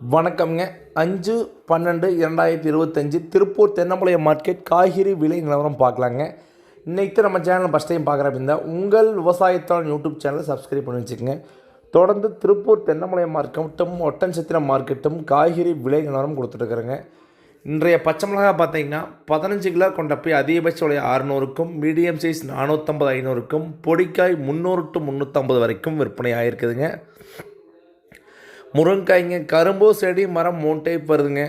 வணக்கம்ங்க. அஞ்சு பன்னெண்டு இரண்டாயிரத்தி இருபத்தஞ்சி திருப்பூர் தென்னம்பாளையம் மார்க்கெட் காய்கறி விலை நிலவரம் பார்க்கலாங்க. இன்னைக்கு நம்ம சேனல் ஃபஸ்ட் டைம் பார்க்குற அப்படின்னா உங்கள் விவசாயத்தாளன் யூடியூப் சேனலை சப்ஸ்கிரைப் பண்ணி வச்சுக்கோங்க. தொடர்ந்து திருப்பூர் தென்னமலையம் மார்க்கெட்டும் ஒட்டன்சத்திரம் மார்க்கெட்டும் காய்கறி விலை நிலவரம் கொடுத்துட்ருக்குறேங்க இன்றைய பச்சை மிளகா பார்த்தீங்கன்னா பதினஞ்சு கிலோ கொண்ட போய் அதிகபட்ச விலை அறுநூறுக்கும் மீடியம் சைஸ் நானூற்றம்பது ஐநூறுக்கும் பொடிக்காய் முந்நூறு டு முந்நூற்றம்பது வரைக்கும் விற்பனை ஆகிருக்குதுங்க முருங்கைக்காய்ங்க கரும்பு செடி மரம் மூணு டைப் வருதுங்க.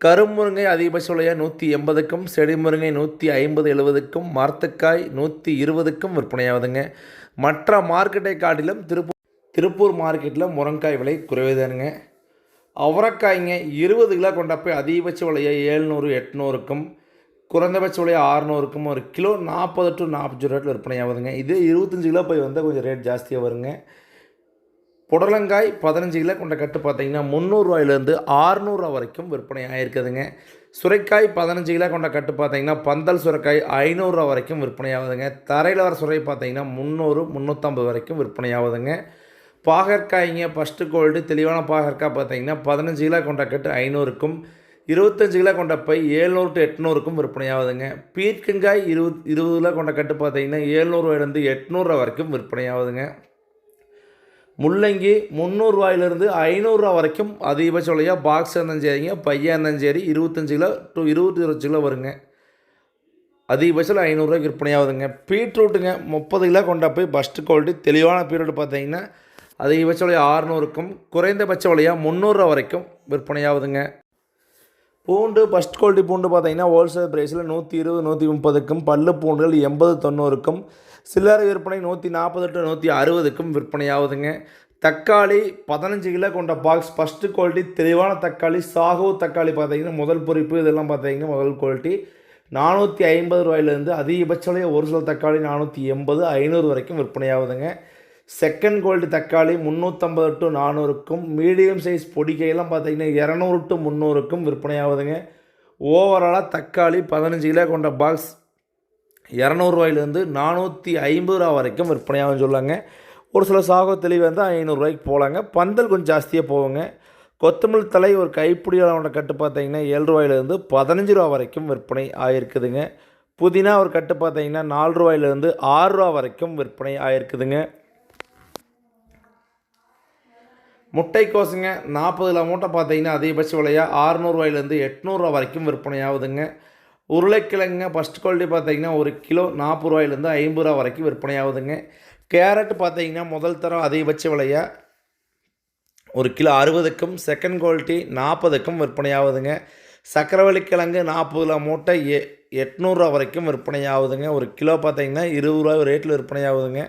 கரும்புருங்கை அதிகபட்ச விலையாக நூற்றி எண்பதுக்கும் செடி முருங்கை நூற்றி ஐம்பது எழுபதுக்கும் மரத்துக்காய் நூற்றி இருபதுக்கும் விற்பனையாகுதுங்க. மற்ற மார்க்கெட்டை காட்டிலும் திருப்பூர் திருப்பூர் மார்க்கெட்டில் முருங்காய் விலை குறைவுதானுங்க. அவரைக்காய்ங்க இருபது கிலோ கொண்ட போய் அதிகபட்ச விலையை ஏழ்நூறு எட்நூறுக்கும் குறைந்தபட்ச விலையை ஆறுநூறுக்கும் ஒரு கிலோ நாற்பது டு நாற்பது ரேட்டில் விற்பனையாகுதுங்க. இதே இருபத்தஞ்சு கிலோ போய் வந்தால் கொஞ்சம் ரேட் ஜாஸ்தியாக வருங்க. புடலங்காய் பதினஞ்சு கிலோ கொண்ட கட்டு பார்த்தீங்கன்னா முந்நூறுரூவாயிலேருந்து ஆறுநூறுவா வரைக்கும் விற்பனை ஆகிருக்குதுங்க சுரைக்காய் பதினஞ்சு கிலோ கொண்ட கட்டு பார்த்தீங்கன்னா பந்தல் சுரைக்காய் ஐநூறுரூவா வரைக்கும் விற்பனை ஆகுதுங்க. தரையில் வர சுரை பார்த்தீங்கன்னா முந்நூறு முந்நூற்றம்பது வரைக்கும் விற்பனை ஆகுதுங்க. பாகற்காய்ங்க ஃபஸ்ட்டு கோல்டு தெளிவான பாகற்காய் பார்த்தீங்கன்னா பதினஞ்சு கிலோ கொண்ட கட்டு ஐநூறுக்கும் இருபத்தஞ்சு கிலோ கொண்ட பை ஏழ்நூறு டு எட்நூறுக்கும் விற்பனை ஆகுதுங்க. பீர்க்கங்காய் இருபது இருபது கிலோ கொண்ட கட்டு பார்த்தீங்கன்னா ஏழ்நூறுவாயிலேருந்து எட்நூறுரூவா வரைக்கும் விற்பனை ஆகுதுங்க. முள்ளங்கி முந்நூறுரூவாயிலிருந்து ஐநூறுரூவா வரைக்கும் அதிகபட்ச விலையாக பாக்ஸ் இருந்தாலும் சரிங்க. பையன் இருந்தாலும் சரி. இருபத்தஞ்சு கிலோ டு இருபத்தி இருபத்தஞ்சு கிலோ வருங்க. அதிகபட்சம் ஐநூறுரூவா விற்பனையாகுதுங்க பீட்ரூட்டுங்க முப்பது கிலோ கொண்டா போய் ஃபஸ்ட்டு குவாலிட்டி தெளிவான பீட்ரூட் பார்த்தீங்கன்னா அதிகபட்ச விலையாக ஆறுநூறுக்கும் குறைந்தபட்ச விலையாக முந்நூறுரூவா வரைக்கும் விற்பனையாகுதுங்க. பூண்டு ஃபஸ்ட் குவாலிட்டி பூண்டு பார்த்தீங்கன்னா ஹோல்சேல் ப்ரைஸில் நூற்றி இருபது நூற்றி முப்பதுக்கும் பல்லு பூண்டுகள் எண்பது தொண்ணூறுக்கும் சில்லறை விற்பனை நூற்றி நாற்பது டு நூற்றி அறுபதுக்கும் விற்பனையாகுதுங்க. தக்காளி பதினஞ்சு கிலோ கொண்ட பாக்ஸ் ஃபஸ்ட்டு குவாலிட்டி தெளிவான தக்காளி சாகோ தக்காளி பார்த்தீங்கன்னா முதல் பொறிப்பு இதெல்லாம் பார்த்தீங்கன்னா முதல் குவாலிட்டி நானூற்றி ஐம்பது ரூபாயிலேருந்து அதிகபட்ச ஒரு சில தக்காளி நானூற்றி எண்பது ஐநூறு வரைக்கும் விற்பனையாகுதுங்க. செகண்ட் குவாலிட்டி தக்காளி முந்நூற்றம்பது டு நானூறுக்கும் மீடியம் சைஸ் பொடிக்கையெல்லாம் பார்த்தீங்கன்னா இரநூறு டு முந்நூறுக்கும் விற்பனையாகுதுங்க. ஓவராலாக தக்காளி பதினஞ்சு கிலோ கொண்ட பாக்ஸ் இரநூறுவாயிலேருந்து நானூற்றி ஐம்பது ரூபா வரைக்கும் விற்பனையாகும் சொல்லாங்க. ஒரு சில சாகோ தெளிவு வந்து ஐநூறுரூவாய்க்கு போகலாங்க பந்தல் கொஞ்சம் ஜாஸ்தியாக போகுங்க. கொத்தமல்லி தலை ஒரு கைப்பிடியோட கட்டு பார்த்தீங்கன்னா ஏழு ரூபாயிலேருந்து பதினஞ்சு ரூபா வரைக்கும் விற்பனை ஆகிருக்குதுங்க புதினா ஒரு கட்டு பார்த்தீங்கன்னா நாலு ரூபாயிலேருந்து ஆறு ரூபா வரைக்கும் விற்பனை ஆகிருக்குதுங்க முட்டைக்கோசுங்க நாற்பது கிலோ மூட்டை பார்த்தீங்கன்னா அதிகபட்ச விலையாக ஆறுநூறுவாயிலேருந்து எட்நூறுரூவா வரைக்கும் விற்பனை ஆகுதுங்க உருளைக்கிழங்குங்க ஃபஸ்ட் குவாலிட்டி பார்த்தீங்கன்னா ஒரு கிலோ நாற்பது ரூபாயிலேருந்து ஐம்பது ரூபா வரைக்கும் விற்பனை ஆகுதுங்க கேரட் பார்த்தீங்கன்னா முதல் தரம் அதிகபட்ச விலையாக ஒரு கிலோ அறுபதுக்கும் செகண்ட் குவாலிட்டி நாற்பதுக்கும் விற்பனை ஆகுதுங்க சக்கரவள்ளி கிழங்கு நாற்பது கிலோ மூட்டை எ எட்நூறுரூவா வரைக்கும் விற்பனையாகுதுங்க. ஒரு கிலோ பார்த்தீங்கன்னா இருபது ரூபா ரேட்டில் விற்பனை ஆகுதுங்க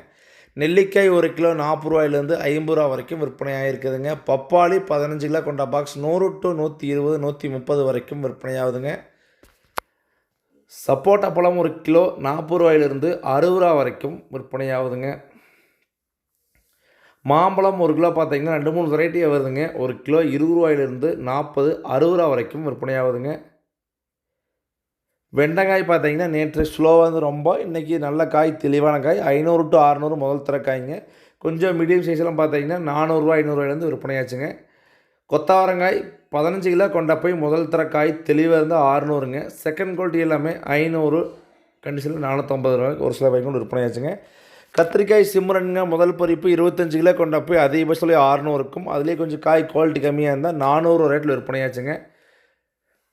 நெல்லிக்காய் ஒரு கிலோ நாற்பது ரூபாயிலேருந்து ஐம்பது ரூபா வரைக்கும் விற்பனை ஆகிருக்குதுங்க பப்பாளி பதினஞ்சு கிலோ கொண்ட பாக்ஸ் நூறு டு நூற்றி இருபது நூற்றி முப்பது வரைக்கும் விற்பனை ஆகுதுங்க சப்போட்டா பழம் ஒரு கிலோ நாற்பது ரூபாயிலிருந்து அறுபது ரூபா வரைக்கும் விற்பனை ஆகுதுங்க மாம்பழம் ஒரு கிலோ பார்த்தீங்கன்னா ரெண்டு மூணு வெரைட்டியாக வருதுங்க. ஒரு கிலோ இருபது ரூபாயிலிருந்து நாற்பது அறுபது ரூபா வரைக்கும் விற்பனையாகுதுங்க. வெண்டைக்காய் பார்த்தீங்கன்னா நேற்று ஸ்லோவாக வந்து ரொம்ப இன்றைக்கி நல்ல காய் தெளிவான காய் ஐநூறு டு அறநூறு முதல் தர காய்ங்க. கொஞ்சம் மீடியம் சைஸ்லாம் பார்த்தீங்கன்னா நானூறுரூவா ஐநூறுரூவாயிலேருந்து விற்பனையாச்சுங்க கொத்தவரங்காய் பதினஞ்சு கிலோ கொண்ட போய் முதல் தர காய் தெளிவாக இருந்தால் ஆறுநூறுங்க செகண்ட் குவாலிட்டி எல்லாமே ஐநூறு கண்டிஷனில் நானூற்றம்பது ரூபாய்க்கு ஒரு சில கொண்டு விற்பனையாச்சுங்க கத்திரிக்காய் சிம்ரனுங்க முதல் பொறிப்பு இருபத்தஞ்சு கிலோ கொண்ட போய் அதிகபட்சம் ஆறுநூறுக்கும் அதுலேயே கொஞ்சம் காய் குவாலிட்டி கம்மியாக இருந்தால் நானூறு ரேட்டில் விற்பனையாச்சுங்க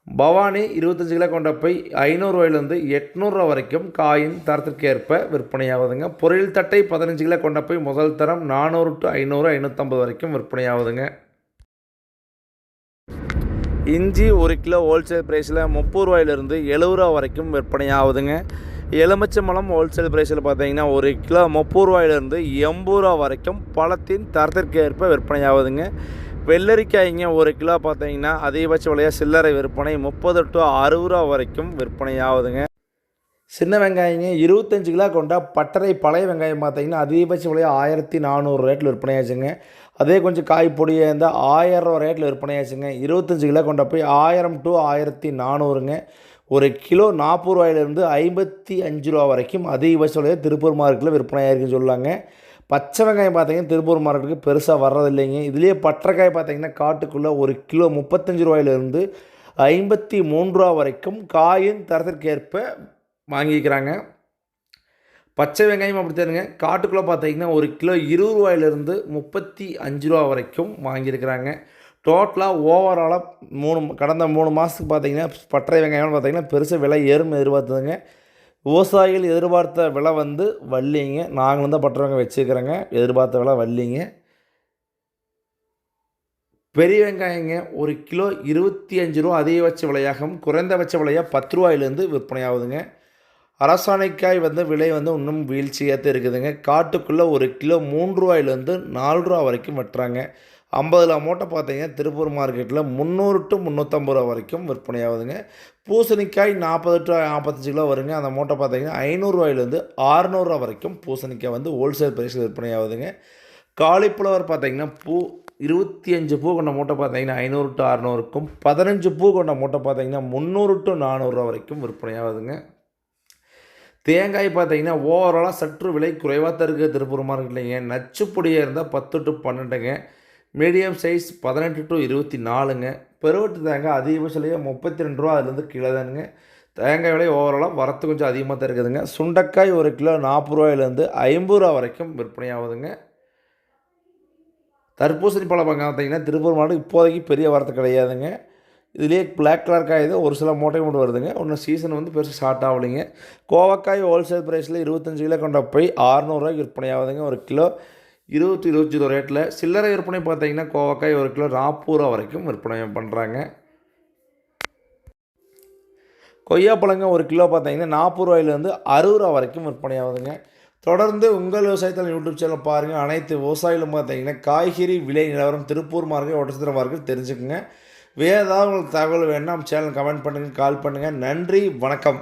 பவானி இருபத்தஞ்சு கிலோ கொண்ட போய் ஐநூறுரூவாயிலேருந்து எட்நூறுரூவா வரைக்கும் காயின் தரத்திற்கு ஏற்ப விற்பனையாகுதுங்க. பொரியல் தட்டை பதினஞ்சு கிலோ கொண்ட போய் முதல் தரம் நானூறு டு ஐநூறு ஐநூற்றம்பது வரைக்கும் விற்பனையாகுதுங்க. இஞ்சி ஒரு கிலோ ஹோல்சேல் ப்ரைஸில் முப்பது ரூபாயிலிருந்து எழுபது ரூபா வரைக்கும் விற்பனை ஆகுதுங்க எலுமிச்சம்பழம் ஹோல்சேல் ப்ரைஸில் பார்த்தீங்கன்னா ஒரு கிலோ முப்பது ரூபாயிலிருந்து எண்பது ரூபா வரைக்கும் பழத்தின் தரத்திற்கு ஏற்ப விற்பனை ஆகுதுங்க வெள்ளரிக்காய்ங்க ஒரு கிலோ பார்த்தீங்கன்னா அதிகபட்ச விலையாக சில்லறை விற்பனை முப்பது டு அறுபது ரூபா வரைக்கும் விற்பனை ஆகுதுங்க சின்ன வெங்காயங்க இருபத்தஞ்சு கிலோ கொண்ட பட்டறை பழைய வெங்காயம் பார்த்தீங்கன்னா அதிகபட்ச விலையாக ஆயிரத்தி நானூறு ரேட்டில் விற்பனையாச்சுங்க. அதே கொஞ்சம் காய் பொடியாக இருந்தால் ஆயிரம் ரூபா ரேட்டில் விற்பனையாச்சுங்க. இருபத்தஞ்சு கிலோ கொண்ட போய் ஆயிரம் டு ஆயிரத்தி நானூறுங்க. ஒரு கிலோ நாற்பது ரூபாயிலிருந்து ஐம்பத்தி அஞ்சு ரூபா வரைக்கும் அதிகபட்ச விலையாக திருப்பூர் மார்க்கெட்டில் விற்பனை ஆயிருக்குன்னு சொல்லாங்க. பச்சை வெங்காயம் பார்த்தீங்கன்னா திருப்பூர் மார்க்கெட்டுக்கு பெருசாக வர்றதில்லைங்க. இதுலேயே பற்றைக்காய் பார்த்தீங்கன்னா காட்டுக்குள்ளே ஒரு கிலோ முப்பத்தஞ்சு ரூபாயிலிருந்து ஐம்பத்தி மூன்று ரூபா வரைக்கும் காயின் தரத்திற்கேற்ப வாங்கிக்கிறாங்க. பச்சை வெங்காயம் அப்படி தெரியுங்க காட்டுக்குள்ளே பார்த்தீங்கன்னா ஒரு கிலோ இருபது ரூபாயிலிருந்து முப்பத்தி அஞ்சு ரூபா வரைக்கும் வாங்கியிருக்கிறாங்க. டோட்டலாக ஓவராலாக மூணு கடந்த மூணு மாதத்துக்கு பார்த்தீங்கன்னா பற்றை வெங்காயம்னு பார்த்தீங்கன்னா பெருசாக விலை ஏறும் எதிர்பார்த்ததுங்க. விவசாயிகள் எதிர்பார்த்த விலை வந்து வள்ளிங்க நாங்களும் தான் பட்டுறவங்க வெங்காயம் எதிர்பார்த்த விலை வள்ளிங்க பெரிய வெங்காயங்க ஒரு கிலோ இருபத்தி அஞ்சு ரூபா அதிகபட்ச விலையாகவும் குறைந்தபட்ச விலையாக பத்து ரூபாயிலேருந்து விற்பனையாகுதுங்க அரசாணைக்காய் வந்து விலை வந்து இன்னும் வீழ்ச்சியாக இருக்குதுங்க. காட்டுக்குள்ளே ஒரு கிலோ மூன்று ரூபாயிலேருந்து நாலு ரூபா வரைக்கும் வெட்டுறாங்க ஐம்பதுல மூட்டை பார்த்தீங்கன்னா திருப்பூர் மார்க்கெட்டில் முந்நூறு டு முந்நூற்றம்பது ரூபா வரைக்கும் விற்பனையாகுதுங்க பூசணிக்காய் நாற்பது டு நாற்பத்தஞ்சு கிலோ வருங்க. அந்த மூட்டை பார்த்தீங்கன்னா ஐநூறுரூவாயிலேருந்து ஆறுநூறுவா வரைக்கும் பூசணிக்காய் வந்து ஹோல்சேல் பரிசு விற்பனை ஆகுதுங்க. காலிஃப்ளவர் பார்த்தீங்கன்னா பூ இருபத்தி அஞ்சு பூ கொண்ட மூட்டை பார்த்தீங்கன்னா ஐநூறு டு அறநூறுக்கும் பதினஞ்சு பூ கொண்ட மூட்டை பார்த்தீங்கன்னா முந்நூறு டு நானூறுரூவா வரைக்கும் விற்பனையாகுதுங்க தேங்காய் பார்த்தீங்கன்னா ஓவராலாக சற்று விலை குறைவாக தான் இருக்குது திருப்பூர் மார்க்கெட்லைங்க நச்சுப்பொடியாக இருந்தால் பத்து டு பன்னெண்டுங்க. மீடியம் சைஸ் பதினெட்டு டு இருபத்தி நாலுங்க. பெருவட்டு தேங்காய் அதிகபட்ச விலையாக முப்பத்தி ரெண்டு ரூபா அதுலேருந்து கீழே தானுங்க. தேங்காய் விலை ஓவராலாக வரத்து கொஞ்சம் அதிகமாக தான் இருக்குதுங்க. சுண்டைக்காய் ஒரு கிலோ நாற்பது ரூபாயிலேருந்து ஐம்பது ரூபா வரைக்கும் விற்பனை ஆகுதுங்க. தர்பூசணி பழம் பார்த்தீங்கன்னா திருப்பூர் மாவட்டம் இப்போதைக்கு பெரிய வரத்து கிடையாதுங்க. இதுலேயே பிளாக் கலர் காய் தான் ஒரு சில மூட்டை மட்டும் வருதுங்க. ஒன்று சீசன் வந்து பெருசாக ஸ்டார்ட் ஆகலைங்க. கோவக்காய் ஹோல்சேல் ப்ரைஸில் இருபத்தஞ்சு கிலோ கொண்ட போய் ஆறுநூறுவாய்க்கு விற்பனை ஆகுதுங்க. ஒரு கிலோ இருபத்தி இருபத்தி ரூபா ரேட்டில். சில்லறை விற்பனை பார்த்தீங்கன்னா கோவக்காய் ஒரு கிலோ நாற்பது ரூபா வரைக்கும் விற்பனை பண்ணுறாங்க கொய்யாப்பழங்க ஒரு கிலோ பார்த்தீங்கன்னா நாற்பது ரூபாயிலேருந்து அறுபது ரூபா வரைக்கும் விற்பனை ஆகுதுங்க. தொடர்ந்து உங்கள் விவசாயத்தில் யூடியூப் சேனல் பாருங்கள் அனைத்து விவசாயிகளும் பார்த்தீங்கன்னா காய்கறி விலை நிலவரம் திருப்பூர் மார்க்கெட் ஒட்டசத்திர மார்க்கெட் தெரிஞ்சுக்குங்க. வேறு ஏதாவது உங்களுக்கு தகவல் வேணுன்னா நம்ம சேனல் கமெண்ட் பண்ணுங்கள் கால் பண்ணுங்கள் நன்றி வணக்கம்.